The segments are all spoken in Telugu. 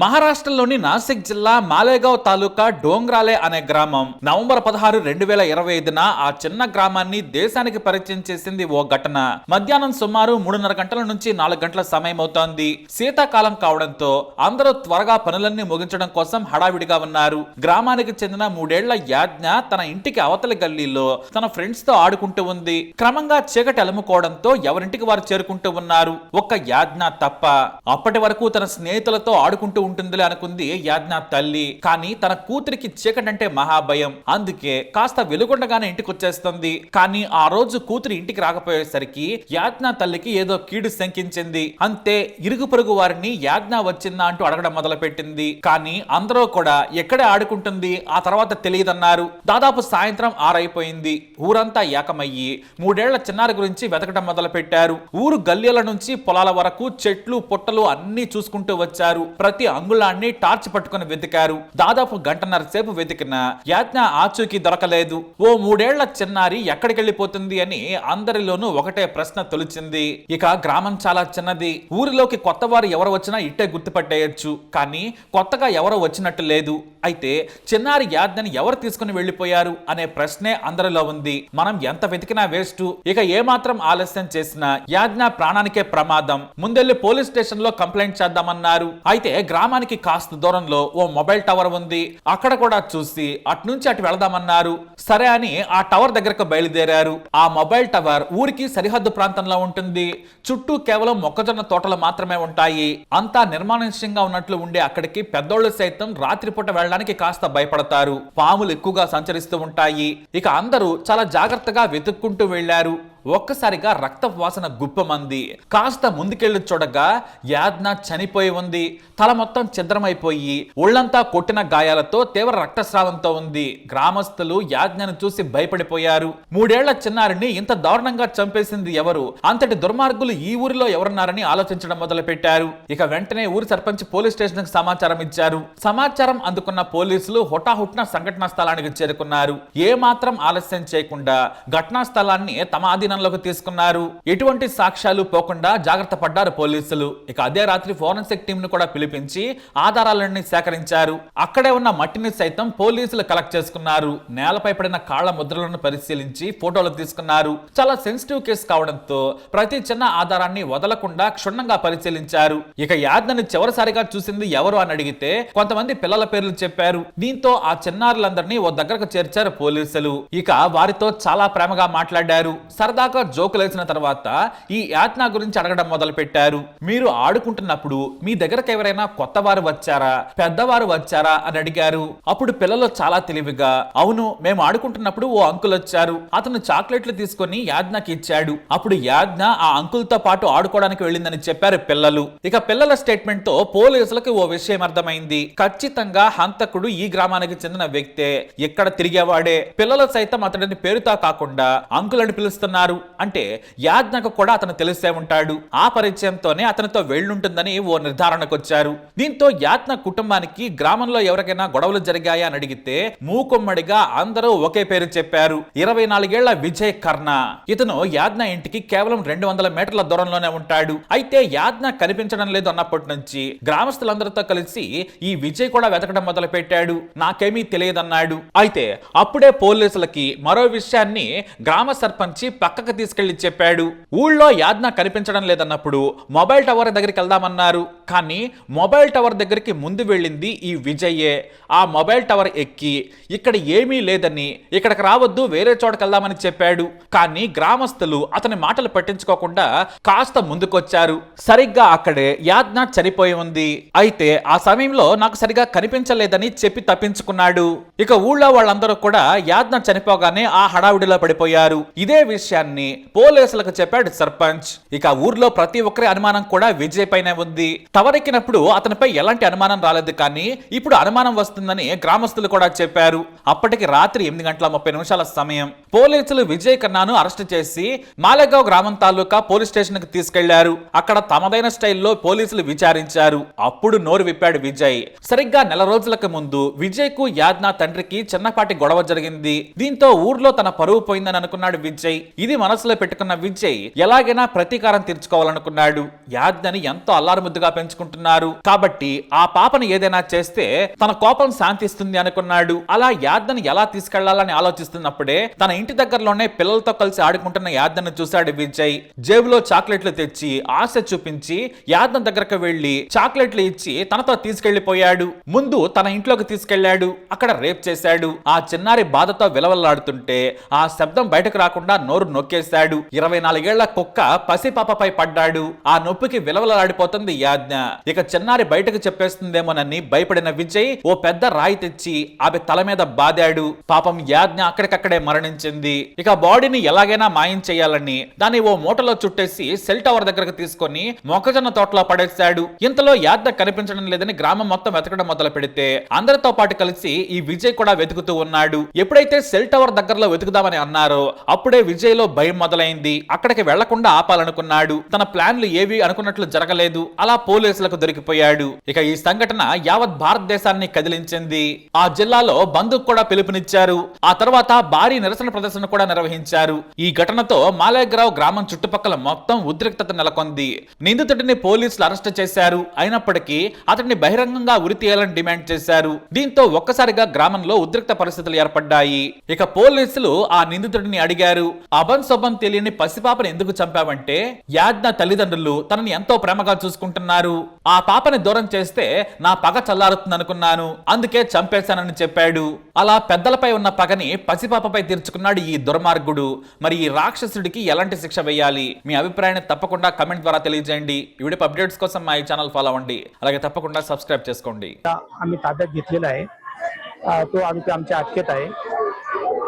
మహారాష్ట్రలోని నాసిక్ జిల్లా మాలేగావ్ తాలూకా డోంగ్రాలే అనే గ్రామం నవంబర్ పదహారు రెండు వేల ఇరవై ఐదున ఆ చిన్న గ్రామాన్ని దేశానికి పరిచయం చేసింది ఓ ఘటన. మధ్యాహ్నం సుమారు మూడున్నర గంటల నుంచి నాలుగు గంటల సమయం అవుతోంది శీతాకాలం కావడంతో అందరూ త్వరగా పనులన్నీ ముగించడం కోసం హడావిడిగా ఉన్నారు. గ్రామానికి చెందిన మూడేళ్ళ యాజ్ఞ తన ఇంటికి అవతలి గల్లీలో తన ఫ్రెండ్స్తో ఆడుకుంటూ ఉంది. క్రమంగా చీకటి అలుముకోవడంతో ఎవరింటికి వారు చేరుకుంటూ ఉన్నారు. ఒక్క యాజ్ఞ తప్ప. అప్పటి వరకు తన స్నేహితులతో ఆడుకుంటూ ఉంటుందిలే అనుకుంది యాజ్ఞ తల్లి. కానీ తన కూతురికి చీకటంటే మహాభయం. అందుకే కాస్త వెలుగుండగానే ఇంటికి వచ్చేస్తుంది కానీ ఆ రోజు కూతురి ఇంటికి రాకపోయేసరికి యాజ్ఞ తల్లికి ఏదో కీడు శంకించింది. అంతే ఇరుగు పొరుగు వారిని యాజ్ఞ వచ్చిందా అంటూ అడగడం మొదలుపెట్టింది. కానీ అందరూ కూడా ఎక్కడే ఆడుకుంటుంది? ఆ తర్వాత తెలియదన్నారు. దాదాపు సాయంత్రం ఆరైపోయింది. ఊరంతా ఏకమయ్యి మూడేళ్ళ చిన్నారి గురించి వెతకడం మొదలు పెట్టారు ఊరు గల్లీల నుంచి పొలాల వరకు చెట్లు పుట్టలు అన్ని చూసుకుంటూ వచ్చారు. ప్రతి అంగుళాన్ని టార్చ్ పట్టుకుని వెతికారు. దాదాపు గంటన్నర సేపు వెతికిన యాజ్ఞ ఆచూకీ దొరకలేదు. ఓ మూడేళ్ళ చిన్నారి ఎక్కడికెళ్ళిపోతుంది అని అందరిలోనూ ఒకటే ప్రశ్న తొలిచింది. ఇక గ్రామం చాలా చిన్నది. ఊరిలోకి కొత్త వారు ఎవరు వచ్చినా ఇట్టే గుర్తుపట్టేయచ్చు. కానీ కొత్తగా ఎవరో వచ్చినట్టు లేదు. అయితే చిన్నారి యాజ్ఞని ఎవరు తీసుకుని వెళ్ళిపోయారు అనే ప్రశ్నే అందరిలో ఉంది. మనం ఎంత వెతికినా వేస్ట్. ఇక ఏమాత్రం ఆలస్యం చేసినా యాజ్ఞ ప్రాణానికే ప్రమాదం. ముందెళ్ళి పోలీస్ స్టేషన్లో కంప్లైంట్ చేద్దామన్నారు. అయితే గ్రామానికి కాస్త దూరంలో ఓ మొబైల్ టవర్ ఉంది. అక్కడ కూడా చూసి అట్నుంచి అటు వెళదామన్నారు. సరే అని ఆ టవర్ దగ్గరకు బయలుదేరారు. ఆ మొబైల్ టవర్ ఊరికి సరిహద్దు ప్రాంతంలో ఉంటుంది. చుట్టూ కేవలం మొక్కజొన్న తోటలు మాత్రమే ఉంటాయి. అంతా నిర్మానుష్యంగా ఉన్నట్లు ఉండే అక్కడికి పెద్దోళ్ళు సైతం రాత్రిపూట వెళ్ళడానికి కాస్త భయపడతారు. పాములు ఎక్కువగా సంచరిస్తూ ఉంటాయి. ఇక అందరూ చాలా జాగ్రత్తగా వెతుక్కుంటూ వెళ్ళారు ఒక్కసారిగా రక్త వాసన గుప్పమంది. కాస్త ముందుకెళ్ళి చూడగా యాజ్ఞ చనిపోయి ఉంది. తల మొత్తం ఛిద్రమైపోయి ఒళ్ళంతా కొట్టిన గాయాలతో తీవ్ర రక్తస్రావంతో ఉంది. గ్రామస్తులు యాజ్ఞను చూసి భయపడిపోయారు. మూడేళ్ళ చిన్నారిని ఇంత దారుణంగా చంపేసింది ఎవరు? అంతటి దుర్మార్గులు ఈ ఊరిలో ఎవరున్నారని ఆలోచించడం మొదలు పెట్టారు ఇక వెంటనే ఊరి సర్పంచ్ పోలీస్ స్టేషన్కి సమాచారం ఇచ్చారు. సమాచారం అందుకున్న పోలీసులు హుటాహుట్న సంఘటనా స్థలానికి చేరుకున్నారు. ఏ మాత్రం ఆలస్యం చేయకుండా ఘటనా స్థలాన్ని తమ పరిగణనలోకి తీసుకున్నారు. ఎటువంటి సాక్ష్యాలు పోకుండా జాగ్రత్త పడ్డారు పోలీసులు. ఇక అదే రాత్రి ఫోరెన్సిక్ టీం ను కూడా పిలిపించి ఆధారాలన్నీ సేకరించారు. అక్కడే ఉన్న మట్టిని సైతం పోలీసులు కలెక్ట్ చేసుకున్నారు. నేలపై పడిన కాళ్ళ ముద్రలను పరిశీలించి ఫోటోలు తీసుకున్నారు. చాలా సెన్సిటివ్ కేసు కావడంతో ప్రతి చిన్న ఆధారాన్ని వదలకుండా క్షుణ్ణంగా పరిశీలించారు. ఇక యాజ్ఞని చివరిసారిగా చూసింది ఎవరు అని అడిగితే కొంతమంది పిల్లల పేర్లు చెప్పారు. దీంతో ఆ చిన్నారులందరినీ ఓ దగ్గరకు చేర్చారు పోలీసులు. ఇక వారితో చాలా ప్రేమగా మాట్లాడారు. సరదా సరదాగా జోకులేసిన తర్వాత ఈ యాత్న గురించి అడగడం మొదలు పెట్టారు మీరు ఆడుకుంటున్నప్పుడు మీ దగ్గరకు ఎవరైనా కొత్త వారు వచ్చారా? పెద్దవారు వచ్చారా? అని అడిగారు. అప్పుడు పిల్లలు చాలా తెలివిగా అవును మేము ఆడుకుంటున్నప్పుడు ఓ అంకుల్ వచ్చారు. అతను చాక్లెట్లు తీసుకొని యాజ్ఞకి ఇచ్చాడు. అప్పుడు యాజ్ఞ ఆ అంకుల్తో పాటు ఆడుకోవడానికి వెళ్ళిందని చెప్పారు పిల్లలు. ఇక పిల్లల స్టేట్మెంట్తో పోలీసులకు ఓ విషయం అర్థమైంది. ఖచ్చితంగా హంతకుడు ఈ గ్రామానికి చెందిన వ్యక్తే. ఎక్కడ తిరిగేవాడే. పిల్లలు సైతం అతడిని పేరుతో కాకుండా అంకుల్ అని పిలుస్తున్నారు. అంటే యాజ్ఞకు కూడా అతను తెలిసే ఉంటాడు. ఆ పరిచయంతోనే అతనితో వెళ్ళుంటుందని ఓ నిర్ధారణకు వచ్చారు. దీంతో యాజ్ఞ కుటుంబానికి గ్రామంలో ఎవరికైనా గొడవలు జరిగాయా అని అడిగితే మూకుమ్మడిగా అందరూ ఒకే పేరు చెప్పారు. ఇరవై నాలుగేళ్ళ విజయ్ కర్ణ. ఇతను యాజ్ఞ ఇంటికి కేవలం రెండు వందల మీటర్ల దూరంలోనే ఉంటాడు. అయితే యాజ్ఞ కనిపించడం లేదు అన్నప్పటి నుంచి గ్రామస్తులందరితో కలిసి ఈ విజయ్ కూడా వెతకడం మొదలు పెట్టాడు నాకేమీ తెలియదన్నాడు. అయితే అప్పుడే పోలీసులకి మరో విషయాన్ని గ్రామ సర్పంచి పక్కకు తీసుకెళ్ళి చెప్పాడు. ఊళ్ళో యాజ్ఞ కనిపించడం లేదన్నప్పుడు మొబైల్ టవర్ దగ్గరికి వెళ్దామన్నారు. కానీ మొబైల్ టవర్ దగ్గరికి ముందు వెళ్ళింది ఈ విజయ్యే ఆ మొబైల్ టవర్ ఎక్కి ఇక్కడ ఏమీ లేదని ఇక్కడికి రావద్దు వేరే చోటకి వెళ్దామని చెప్పాడు. కానీ గ్రామస్తులు అతని మాటలు పట్టించుకోకుండా కాస్త ముందుకొచ్చారు. సరిగ్గా అక్కడే యాజ్ఞ చనిపోయి ఉంది. అయితే ఆ సమయంలో నాకు సరిగా కనిపించలేదని చెప్పి తప్పించుకున్నాడు. ఇక ఊళ్ళో వాళ్ళందరూ కూడా యాజ్ఞ చనిపోగానే ఆ హడావిడిలో పడిపోయారు. ఇదే విషయాన్ని పోలీసులకు చెప్పాడు సర్పంచ్. ఇక ఊర్లో ప్రతి ఒక్కరి అనుమానం కూడా విజయ్ పైనే ఉంది. తవరెక్కినప్పుడు అతనిపై ఎలాంటి అనుమానం రాలేదు కానీ ఇప్పుడు అనుమానం వస్తుందని గ్రామస్తులు కూడా చెప్పారు. అప్పటికి రాత్రి ఎనిమిది గంటల ముప్పై నిమిషాల సమయం. పోలీసులు విజయ్ కన్నాను అరెస్ట్ చేసి మాలెగావ్ గ్రామం తాలూకా పోలీస్ స్టేషన్కి తీసుకెళ్ళారు. అక్కడ తమదైన స్టైల్లో పోలీసులు విచారించారు. అప్పుడు నోరు విప్పాడు విజయ్. సరిగ్గా నెల రోజులకు ముందు విజయ్కు యాజ్ఞ తండ్రికి చిన్నపాటి గొడవ జరిగింది. దీంతో ఊర్లో తన పరువు పోయిందని అనుకున్నాడు విజయ్. ఇది మనసులో పెట్టుకున్న విజయ్ ఎలాగైనా ప్రతీకారం తీర్చుకోవాలనుకున్నాడు. యాజ్ఞని ఎంతో అల్లారుముద్దుగా పెంచుకుంటున్నారు. కాబట్టి ఆ పాపను ఏదైనా చేస్తే తన కోపం శాంతిస్తుంది అనుకున్నాడు. అలా యాజ్ఞని ఎలా తీసుకెళ్ళాలని ఆలోచిస్తున్నప్పుడే తన ఇంటి దగ్గరలోనే పిల్లలతో కలిసి ఆడుకుంటున్న యాజ్ఞను చూశాడు విజయ్. జేబులో చాక్లెట్లు తెచ్చి ఆశ చూపించి యాజ్ఞ దగ్గరకు వెళ్ళి చాక్లెట్లు ఇచ్చి తనతో తీసుకెళ్ళిపోయాడు ముందు తన ఇంట్లోకి తీసుకెళ్ళాడు అక్కడ రేప్ చేశాడు. ఆ చిన్నారి బాధతో విలవల్లాడుతుంటే ఆ శబ్దం బయటకు రాకుండా నోరు నొక్కేశాడు. ఇరవై నాలుగేళ్ళ కుక్క పసిపాపపై పడ్డాడు. ఆ నొప్పికి విలవలాడిపోతుంది యాజ్ఞ. ఇక చిన్నారి బయటకు చెప్పేస్తుందేమోనని భయపడిన విజయ్ ఓ పెద్ద రాయి తెచ్చి ఆమె తల మీద బాదాడు. పాపం యాజ్ఞ అక్కడికక్కడే మరణించింది. ఇక బాడీని ఎలాగైనా మాయం చేయాలని దాన్ని ఓ మూటలో చుట్టేసి సెల్ టవర్ దగ్గరకు తీసుకొని మొక్కజొన్న తోటలో పడేశాడు. ఇంతలో యాజ్ఞ కనిపించడం లేదని గ్రామం మొత్తం వెతకడం మొదలు పెడితే అందరితో పాటు కలిసి ఈ విజయ్ కూడా వెతుకుతూ ఉన్నాడు. ఎప్పుడైతే సెల్ టవర్ దగ్గరలో వెతుకుదామని అన్నారో అప్పుడే విజయ్లో భయం మొదలైంది. అక్కడికి వెళ్ళకుండా ఆపాలనుకున్నాడు. తన ప్లాన్లు ఏవి అనుకున్నట్లు జరగలేదు. అలా పోలీసులకు దొరికిపోయాడు. ఇక ఈ సంఘటన యావత్ భారతదేశాన్ని కదిలించింది. ఆ జిల్లాలో బంధుకు కూడా పిలుపునిచ్చారు. ఆ తర్వాత భారీ నిరసన ప్రదర్శన కూడా నిర్వహించారు. ఈ ఘటనతో మాలేగ్రావ్ గ్రామం చుట్టుపక్కల మొత్తం ఉద్రిక్తత నెలకొంది. నిందితుడిని పోలీసులు అరెస్ట్ చేశారు. అయినప్పటికీ అతడిని బహిరంగంగా ఉరి తీయాలని డిమాండ్ చేశారు. దీంతో ఒక్కసారిగా గ్రామంలో ఉద్రిక్త పరిస్థితులు ఏర్పడ్డాయి. ఇక పోలీసులు ఆ నిందితుడిని అడిగారు. అబన్ సొబన్ తెలియని పసిపాపను ఎందుకు చంపావంటే యాజ్ఞ తల్లిదండ్రులు తనని ఎంతో ప్రేమగా చూసుకుంటున్నారు ఆ పాపని దూరం చేస్తే నా పగ చల్లారుతుందనుకున్నాను అందుకే చంపేశానని చెప్పాడు అలా పెద్దలపై ఉన్న పగని పసిపాపపై తీర్చుకున్నాడు ఈ దుర్మార్గుడు మరి ఈ రాక్షసుడికి ఎలాంటి శిక్ష వేయాలి మీ అభిప్రాయాన్ని తప్పకుండా కమెంట్ ద్వారా తెలియజేయండి ఈ వీడియో అప్డేట్స్ కోసం మా ఈ ఛానల్ ఫాలో అవ్వండి అలాగే తప్పకుండా సబ్స్క్రైబ్ చేసుకోండి आम्ही ताब्यात घेतलेला आहे अ, तो आम्ही आमच्या अटकेत आहे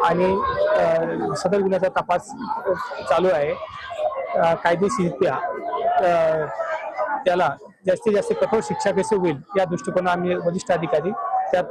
आणि सदर गुन्ह्याचा तपास चालू आहे. कायदेशीरित्या त्याला जास्तीत जास्त कठोर शिक्षा कशी होईल या दृष्टिकोनात आम्ही वरिष्ठ अधिकारी त्यात